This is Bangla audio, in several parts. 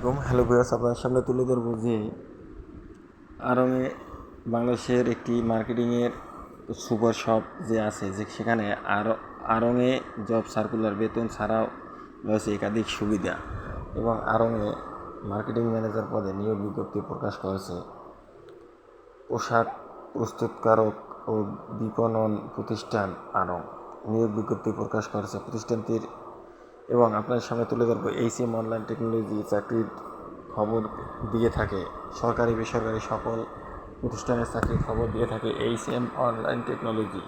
এবং হ্যালো ভিউয়ার্স আপনার সামনে তুলে ধরবো যে আরঙে বাংলাদেশের একটি মার্কেটিংয়ের সুপার শপ যে আছে, যে সেখানে আরও আরঙে জব সার্কুলার, বেতন ছাড়াও রয়েছে একাধিক সুবিধা এবং আরঙে মার্কেটিং ম্যানেজার পদে নিয়োগ বিজ্ঞপ্তি প্রকাশ করেছে। পোশাক প্রস্তুতকারক ও বিপণন প্রতিষ্ঠান আরং নিয়োগ বিজ্ঞপ্তি প্রকাশ করেছে। প্রতিষ্ঠানটির এবং আপনার সামনে তুলে ধরবো এইচএম অনলাইন টেকনোলজি চাকরির খবর দিয়ে থাকে, সরকারি, বেসরকারি সকল প্রতিষ্ঠানের চাকরির খবর দিয়ে থাকে এইচএম অনলাইন টেকনোলজি,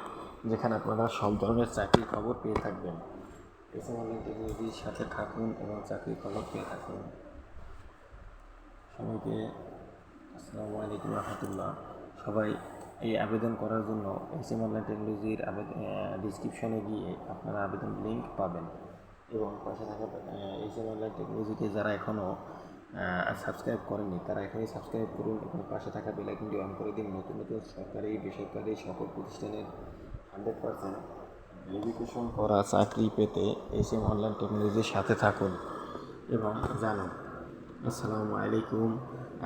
যেখানে আপনারা সব ধরনের চাকরির খবর পেয়ে থাকবেন। এইচএম অনলাইন টেকনোলজির সাথে থাকুন এবং চাকরির খবর পেয়ে থাকুন। সবাইকে আসসালামু আলাইকুম রহমতুল্লাহ। সবাই এই আবেদন করার জন্য এসএম অনলাইন টেকনোলজির আবেদন ডিসক্রিপশনে গিয়ে আপনারা আবেদন লিঙ্ক পাবেন। এবং পাশে থাকা এসএম অনলাইন টেকনোলজিকে যারা এখনও সাবস্ক্রাইব করেননি, তারা এখনই সাবস্ক্রাইব করুন এবং পাশে থাকা বেলাইকনটি অন করে দিন। নতুন নতুন সরকারি, বেসরকারি সকল প্রতিষ্ঠানের হান্ড্রেড পার্সেন্ট ভেরিফিকেশন করা চাকরি পেতে এসএম অনলাইন টেকনোলজির সাথে থাকুন এবং জানুন। আসসালামু আলাইকুম।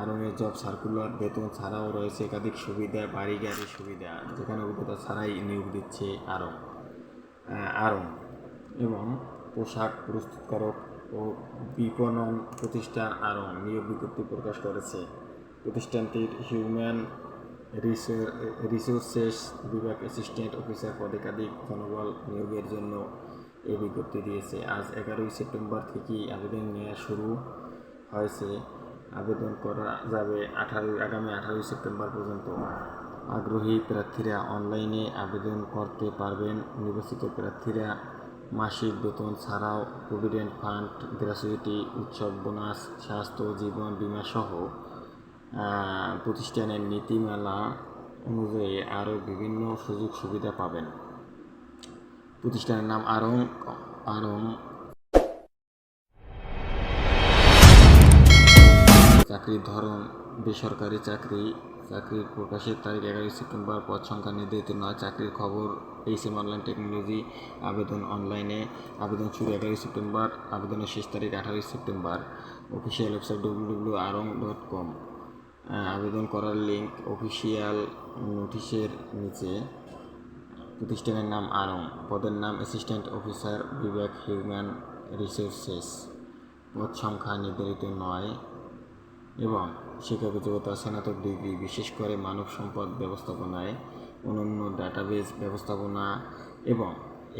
আরঙের জব সার্কুলার বেতন ছাড়াও রয়েছে একাধিক সুবিধা, বাড়ি গাড়ির সুবিধা, যেখানে অভিজ্ঞতা ছাড়াই নিয়োগ দিচ্ছে আরং আরং এবং পোশাক প্রস্তুতকারক ও বিপণন প্রতিষ্ঠান আরং নিয়োগ বিজ্ঞপ্তি প্রকাশ করেছে। প্রতিষ্ঠানটির হিউম্যান রিসোর্সেস বিভাগ অ্যাসিস্ট্যান্ট অফিসার পদে একাধিক জনবল নিয়োগের জন্য এই বিজ্ঞপ্তি দিয়েছে। আজ এগারোই সেপ্টেম্বর থেকেই আবেদন নেওয়া শুরু হয়েছে। আবেদন করা যাবে আঠারোই আগামী আঠারোই সেপ্টেম্বর পর্যন্ত। আগ্রহী প্রার্থীরা অনলাইনে আবেদন করতে পারবেন। নির্বাচিত প্রার্থীরা মাসিক বেতন ছাড়াও প্রভিডেন্ট ফান্ড, গ্র্যাচুইটি, উৎসব, বোনাস, স্বাস্থ্য, জীবন বিমা সহ প্রতিষ্ঠানের নীতিমালা অনুযায়ী আরও বিভিন্ন সুযোগ সুবিধা পাবেন। প্রতিষ্ঠানের নাম আরং আরং। চাকরির ধরন, বেসরকারি চাকরি চাকরির প্রকাশের তারিখ এগারোই সেপ্টেম্বর, পদ সংখ্যা নির্ধারিত নয়। চাকরির খবর, এইচএম অনলাইন টেকনোলজি, আবেদন অনলাইনে। আবেদন শুরু এগারোই সেপ্টেম্বর, আবেদনের শেষ তারিখ আঠারোই September. Official website W W Aarong dot com আবেদন করার লিঙ্ক অফিসিয়াল নোটিশের নিচে। প্রতিষ্ঠানের নাম আরং, পদের নাম অ্যাসিস্ট্যান্ট অফিসার বিভাগ হিউম্যান রিসোর্সেস পদ সংখ্যা নির্ধারিত নয়। এবং শিক্ষাগত স্নাতক ডিগ্রি, বিশেষ করে মানব সম্পদ ব্যবস্থাপনায় অনন্য ডাটাবেস ব্যবস্থাপনা এবং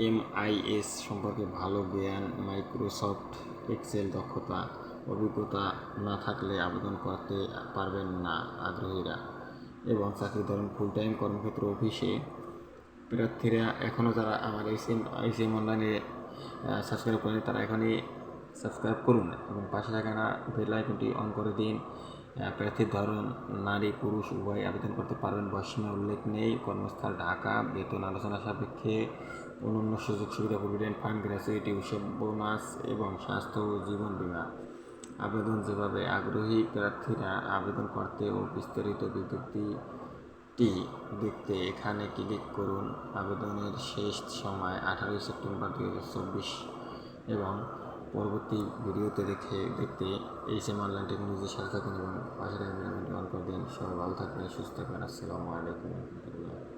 এমআইএস সম্পর্কে ভালো জ্ঞান মাইক্রোসফট এক্সেল দক্ষতা, অভিজ্ঞতা না থাকলে আবেদন করতে পারবেন না আগ্রহীরা এবং চাকরি ধরুন ফুল টাইম কর্মক্ষেত্র অফিসে। প্রার্থীরা এখনও যারা আমার এসএম এসএম অনলাইনে সাবস্ক্রাইব করেন, তারা এখনই সাবস্ক্রাইব করুন এবং পাশে থাকা না বেল আইকনটি অন করে দিন। প্রার্থীর ধরন, নারী, পুরুষ, উভয় আবেদন করতে পারবেন। বয়সীমা উল্লেখ নেই। কর্মস্থল ঢাকা। বেতন আলোচনা সাপেক্ষে অন্যান্য সুযোগ সুবিধা, প্রভিডেন্ট ফান্ড, গ্র্যাচুইটি উৎসব বোনাস এবং স্বাস্থ্য ও জীবন বীমা। আবেদন যেভাবে আগ্রহী প্রার্থীরা আবেদন করতে ও বিস্তারিত বিজ্ঞপ্তিটি দেখতে এখানে ক্লিক করুন। আবেদনের শেষ সময় আঠারোই সেপ্টেম্বর দুই হাজার চব্বিশ এবং পরবর্তী ভিডিওতে দেখে, দেখতে এই এম অনলাইন টেকনোলজির সাথে থাকুন এবং পাশে থাকবেন অন করে দিন। সবাই ভালো থাকবেন, সুস্থ থাকবেন। আসসালামু আলাইকুম রহমতুল্লাহ।